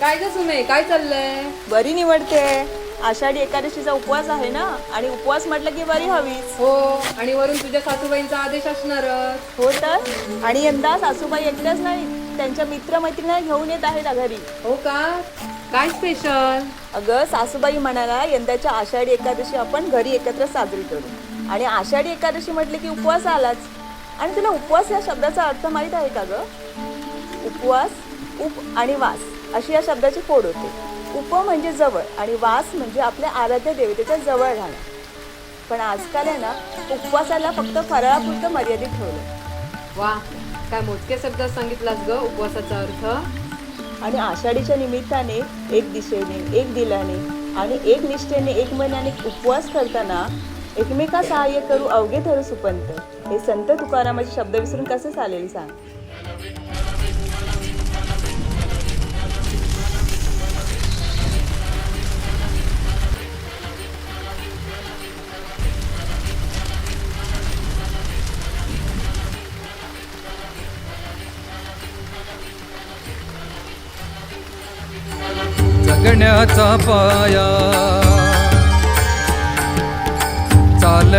काय ग सुमे काय चाललंय? बरी निवडते. आषाढी एकादशीचा उपवास आहे ना? आणि उपवास म्हटलं की बरी हवीच. हो आणि वरून तुझ्या सासूबाईंचा आदेश असणारच. हो तर? आणि यंदा सासूबाई एकट्याच नाही त्यांच्या मित्रमैत्रिणी घेऊन येत आहेत घरी. हो का? काय स्पेशल अगं सासूबाई म्हणाला यंदाच्या आषाढी एकादशी आपण घरी एकत्र साजरी करू. आणि आषाढी एकादशी म्हटले की उपवास आलाच. आणि तुला उपवास या शब्दाचा अर्थ माहीत आहे का ग? उपवास उप आणि वास अशी या शब्दाची फोड होते. उप म्हणजे जवळ आणि वास म्हणजे आपल्या आराध्य देवतेच्या जवळ राहणं. पण आजकाल आहे ना उपवासाला फक्त फराळापुरतं मर्यादित ठेवलं वा काय मोजक्या शब्दात सांगितलास ग उपवासाचा अर्थ? आणि आषाढीच्या निमित्ताने एक दिशेने एक दिलाने आणि एक निष्ठेने एक महिन्याने उपवास करताना एकमेका सहाय्य करू अवघे ठरू सुपंत. हे संत तुकारामाचे शब्द विसरून कसे चालेल सांग? जगण्याचा पाया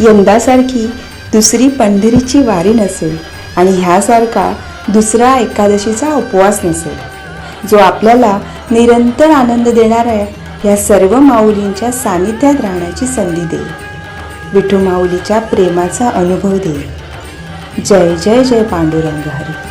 यंदासारखी दुसरी पंढरीची वारी नसेल आणि ह्यासारखा दुसरा एकादशीचा उपवास नसेल. जो आपल्याला निरंतर आनंद देणाऱ्या ह्या सर्व माऊलींच्या सानिध्यात राहण्याची संधी देईल. विठू माऊलीच्या प्रेमाचा अनुभव देईल. जय जय जय पांडुरंग हरी.